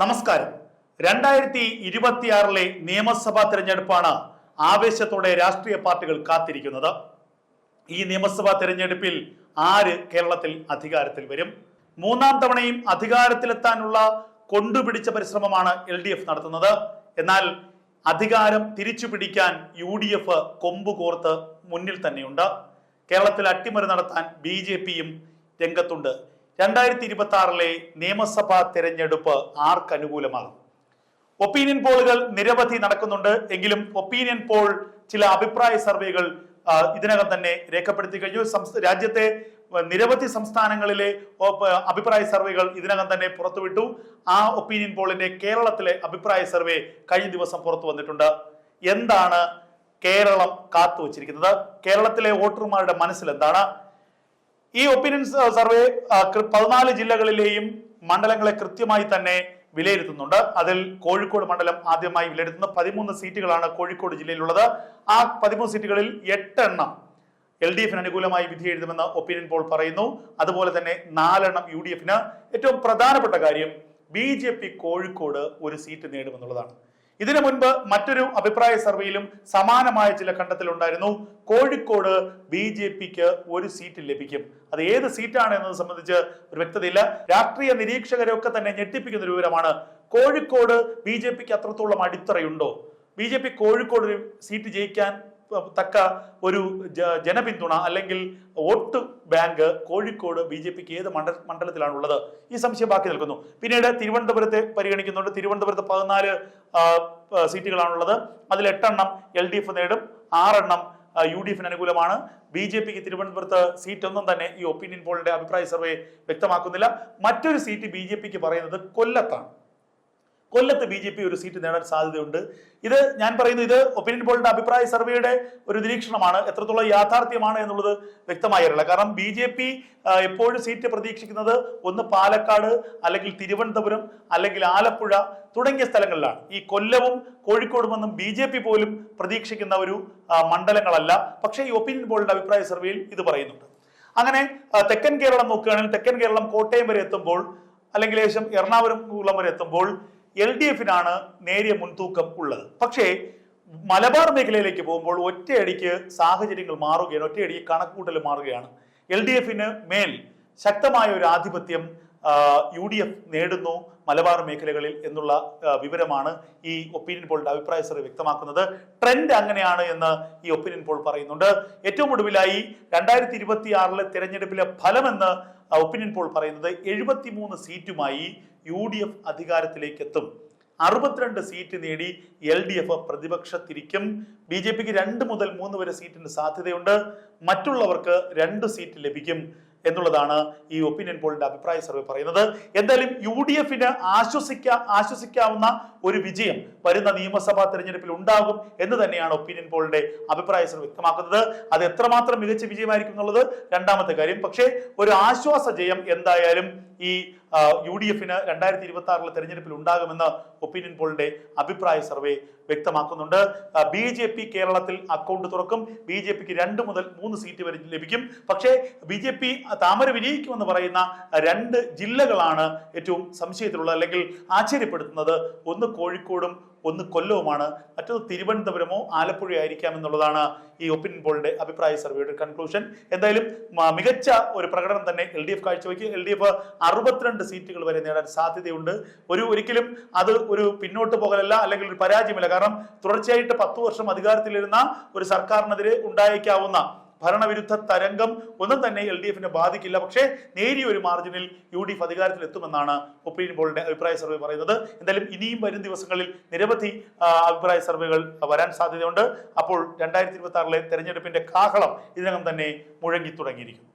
നമസ്കാരം. രണ്ടായിരത്തി ഇരുപത്തിയാറിലെ നിയമസഭാ തെരഞ്ഞെടുപ്പാണ് ആവേശത്തോടെ രാഷ്ട്രീയ പാർട്ടികൾ കാത്തിരിക്കുന്നത്. ഈ നിയമസഭാ തെരഞ്ഞെടുപ്പിൽ ആര് കേരളത്തിൽ അധികാരത്തിൽ വരും? മൂന്നാം തവണയും അധികാരത്തിലെത്താനുള്ള കൊണ്ടുപിടിച്ച പരിശ്രമമാണ് എൽ ഡി എഫ് നടത്തുന്നത്. എന്നാൽ അധികാരം തിരിച്ചു പിടിക്കാൻ യു ഡി എഫ് കൊമ്പുകോർത്ത് മുന്നിൽ തന്നെയുണ്ട്. കേരളത്തിൽ അട്ടിമറി നടത്താൻ ബി ജെ പിയും രംഗത്തുണ്ട്. രണ്ടായിരത്തി ഇരുപത്തി ആറിലെ നിയമസഭാ തെരഞ്ഞെടുപ്പ് ആർക്ക് അനുകൂലമാകും? ഒപ്പീനിയൻ പോളുകൾ നിരവധി നടക്കുന്നുണ്ട്. എങ്കിലും ഒപ്പീനിയൻ പോൾ ചില അഭിപ്രായ സർവേകൾ ഇതിനകം തന്നെ രേഖപ്പെടുത്തി കഴിഞ്ഞു. രാജ്യത്തെ നിരവധി സംസ്ഥാനങ്ങളിലെ അഭിപ്രായ സർവേകൾ ഇതിനകം തന്നെ പുറത്തുവിട്ടു. ആ ഒപ്പീനിയൻ പോളിന്റെ കേരളത്തിലെ അഭിപ്രായ സർവേ കഴിഞ്ഞ ദിവസം പുറത്തു വന്നിട്ടുണ്ട്. എന്താണ് കേരളം കാത്തു കാത്തുവച്ചിരിക്കുന്നത് കേരളത്തിലെ വോട്ടർമാരുടെ മനസ്സിൽ എന്താണ് ഈ ഒപ്പീനിയൻ സർവേ ആ, കൃ- പതിനാല് ജില്ലകളിലെയും മണ്ഡലങ്ങളെ കൃത്യമായി തന്നെ വിലയിരുത്തുന്നുണ്ട്. അതിൽ കോഴിക്കോട് മണ്ഡലം ആദ്യമായി വിലയിരുത്തുന്ന. പതിമൂന്ന് സീറ്റുകളാണ് കോഴിക്കോട് ജില്ലയിലുള്ളത്. ആ പതിമൂന്ന് സീറ്റുകളിൽ എട്ടെണ്ണം എൽ ഡി എഫിന് അനുകൂലമായി വിധി എഴുതുമെന്ന് ഒപ്പീനിയൻ പോൾ പറയുന്നു. അതുപോലെ തന്നെ നാലെണ്ണം യു ഡി എഫിന്. ഏറ്റവും പ്രധാനപ്പെട്ട കാര്യം ബി ജെ പി കോഴിക്കോട് ഒരു സീറ്റ് നേടുമെന്നുള്ളതാണ്. ഇതിനു മുൻപ് മറ്റൊരു അഭിപ്രായ സർവേയിലും സമാനമായ ചില കണ്ടെത്തലുണ്ടായിരുന്നു. കോഴിക്കോട് ബി ജെ പിക്ക് ഒരു സീറ്റ് ലഭിക്കും. അത് ഏത് സീറ്റാണ് എന്നത് സംബന്ധിച്ച് ഒരു വ്യക്തതയില്ല. രാഷ്ട്രീയ നിരീക്ഷകരൊക്കെ തന്നെ ഞെട്ടിപ്പിക്കുന്ന ഒരു വിവരമാണ്. കോഴിക്കോട് ബി ജെ പിക്ക് അത്രത്തോളം അടിത്തറയുണ്ടോ? ബി ജെ പി കോഴിക്കോട് ഒരു സീറ്റ് ജയിക്കാൻ തക്ക ഒരു ജനപിന്തുണ അല്ലെങ്കിൽ vote bank Kozhikode B J പിക്ക് ഏത് മണ്ഡല മണ്ഡലത്തിലാണ് ഉള്ളത് ഈ സംശയം ബാക്കി നിൽക്കുന്നു. പിന്നീട് തിരുവനന്തപുരത്തെ പരിഗണിക്കുന്നുണ്ട്. തിരുവനന്തപുരത്ത് പതിനാല് സീറ്റുകളാണുള്ളത്. അതിൽ എട്ടെണ്ണം എൽ ഡി എഫ് നേടും ആറെണ്ണം യു ഡി എഫിന് അനുകൂലമാണ്. ബി ജെ പിക്ക് തിരുവനന്തപുരത്ത് സീറ്റ് ഒന്നും തന്നെ ഈ ഒപ്പീനിയൻ പോളിന്റെ അഭിപ്രായ സർവേ വ്യക്തമാക്കുന്നില്ല. മറ്റൊരു സീറ്റ് ബി ജെ പിക്ക് പറയുന്നത് കൊല്ലത്താണ്. കൊല്ലത്ത് ബി ജെ പി ഒരു സീറ്റ് നേടാൻ സാധ്യതയുണ്ട്. ഇത് ഞാൻ പറയുന്നത് ഇത് ഒപ്പീനിയൻ പോളിന്റെ അഭിപ്രായ സർവേയുടെ ഒരു നിരീക്ഷണമാണ്. എത്രത്തോളം യാഥാർത്ഥ്യമാണ് എന്നുള്ളത് വ്യക്തമായില്ല കാരണം ബി ജെ പി എപ്പോഴും സീറ്റ് പ്രതീക്ഷിക്കുന്നത് ഒന്ന് പാലക്കാട് അല്ലെങ്കിൽ തിരുവനന്തപുരം അല്ലെങ്കിൽ ആലപ്പുഴ തുടങ്ങിയ സ്ഥലങ്ങളിലാണ്. ഈ കൊല്ലവും കോഴിക്കോടും ഒന്നും ബി ജെ പി പോലും പ്രതീക്ഷിക്കുന്ന ഒരു മണ്ഡലങ്ങളല്ല. പക്ഷേ ഈ ഒപ്പീനിയൻ പോളിന്റെ അഭിപ്രായ സർവേയിൽ ഇത് പറയുന്നുണ്ട്. അങ്ങനെ തെക്കൻ കേരളം നോക്കുകയാണെങ്കിൽ തെക്കൻ കേരളം കോട്ടയം വരെ എത്തുമ്പോൾ അല്ലെങ്കിൽ ഏകദേശം എറണാകുളം കുളം വരെ എത്തുമ്പോൾ എൽ ഡി എഫിനാണ് നേരിയ മുൻതൂക്കം ഉള്ളത്. പക്ഷേ മലബാർ മേഖലയിലേക്ക് പോകുമ്പോൾ ഒറ്റയടിക്ക് സാഹചര്യങ്ങൾ മാറുകയാണ് ഒറ്റയടിക്ക് കണക്കുകൂട്ടൽ മാറുകയാണ്. എൽ ഡി എഫിന് മേൽ ശക്തമായ ഒരു ആധിപത്യം യു ഡി എഫ് നേടുന്നു മലബാർ മേഖലകളിൽ എന്നുള്ള വിവരമാണ് ഈ ഒപ്പീനിയൻ പോളിന്റെ അഭിപ്രായ സർവേ വ്യക്തമാക്കുന്നത്. ട്രെൻഡ് അങ്ങനെയാണ് എന്ന് ഈ ഒപ്പീനിയൻ പോൾ പറയുന്നുണ്ട്. ഏറ്റവും ഒടുവിലായി രണ്ടായിരത്തി ഇരുപത്തി ആറിലെ തെരഞ്ഞെടുപ്പിലെ ഫലമെന്ന് ഒപ്പീനിയൻ പോൾ പറയുന്നത് എഴുപത്തിമൂന്ന് സീറ്റുമായി യു ഡി എഫ് അധികാരത്തിലേക്ക് എത്തും അറുപത്തിരണ്ട് സീറ്റ് നേടി എൽ ഡി എഫ് പ്രതിപക്ഷത്തിരിക്കും. ബി ജെ പിക്ക് രണ്ട് മുതൽ മൂന്ന് വരെ സീറ്റിന് സാധ്യതയുണ്ട്. മറ്റുള്ളവർക്ക് രണ്ട് സീറ്റ് ലഭിക്കും. എന്നുള്ളതാണ് ഈ ഒപ്പീനിയൻ പോളിന്റെ അഭിപ്രായ സർവേ പറയുന്നത്. എന്തായാലും യു ഡി എഫിന് ആശ്വസിക്കാ ആശ്വസിക്കാവുന്ന ഒരു വിജയം വരുന്ന നിയമസഭാ തെരഞ്ഞെടുപ്പിൽ ഉണ്ടാകും എന്ന് തന്നെയാണ് ഒപ്പീനിയൻ പോളിന്റെ അഭിപ്രായ സർവേ വ്യക്തമാക്കുന്നത്. അത് എത്രമാത്രം മികച്ച വിജയമായിരിക്കും എന്നുള്ളത് രണ്ടാമത്തെ കാര്യം. പക്ഷേ ഒരു ആശ്വാസ ജയം എന്തായാലും ഈ യു ഡി എഫിന് രണ്ടായിരത്തി ഇരുപത്തി ആറിലെ തെരഞ്ഞെടുപ്പിൽ ഉണ്ടാകുമെന്ന് ഒപ്പീനിയൻ പോളിന്റെ അഭിപ്രായ സർവേ വ്യക്തമാക്കുന്നുണ്ട്. ബി ജെ പി കേരളത്തിൽ അക്കൗണ്ട് തുറക്കും. ബി ജെ പിക്ക് രണ്ട് മുതൽ മൂന്ന് സീറ്റ് വരെ ലഭിക്കും. പക്ഷേ ബി ജെ പി താമര വിജയിക്കുമെന്ന് പറയുന്ന രണ്ട് ജില്ലകളാണ് ഏറ്റവും സംശയത്തിലുള്ളത് അല്ലെങ്കിൽ ആശ്ചര്യപ്പെടുത്തുന്നത്. ഒന്ന് കോഴിക്കോടും ഒന്ന് കൊല്ലവുമാണ്. മറ്റൊന്ന് തിരുവനന്തപുരമോ ആലപ്പുഴയോ ആയിരിക്കാം എന്നുള്ളതാണ് ഈ ഒപ്പീനിയൻ പോളിന്റെ അഭിപ്രായ സർവേയുടെ കൺക്ലൂഷൻ എന്തായാലും മികച്ച ഒരു പ്രകടനം തന്നെ എൽ ഡി എഫ് കാഴ്ചവെക്കും എൽ ഡി എഫ് അറുപത്തിരണ്ട് സീറ്റുകൾ വരെ നേടാൻ സാധ്യതയുണ്ട്. ഒരു ഒരിക്കലും അത് ഒരു പിന്നോട്ട് പോകലല്ല അല്ലെങ്കിൽ ഒരു പരാജയമല്ല. കാരണം തുടർച്ചയായിട്ട് പത്ത് വർഷം അധികാരത്തിലിരുന്ന ഒരു സർക്കാരിനെതിരെ ഉണ്ടായേക്കാവുന്ന ഭരണവിരുദ്ധ തരംഗം ഒന്നും തന്നെ എൽ ഡി എഫിനെ ബാധിക്കില്ല. പക്ഷേ നേരിയ ഒരു മാർജിനിൽ യു ഡി എഫ് അധികാരത്തിൽ എത്തുമെന്നാണ് ഒപ്പീനിയൻ പോളിന്റെ അഭിപ്രായ സർവേ പറയുന്നത്. എന്തായാലും ഇനിയും വരും ദിവസങ്ങളിൽ നിരവധി അഭിപ്രായ സർവേകൾ വരാൻ സാധ്യതയുണ്ട്. അപ്പോൾ രണ്ടായിരത്തി ഇരുപത്തി ആറിലെ തെരഞ്ഞെടുപ്പിന്റെ കാഹളം ഇതിനകം തന്നെ മുഴങ്ങി തുടങ്ങിയിരിക്കുന്നു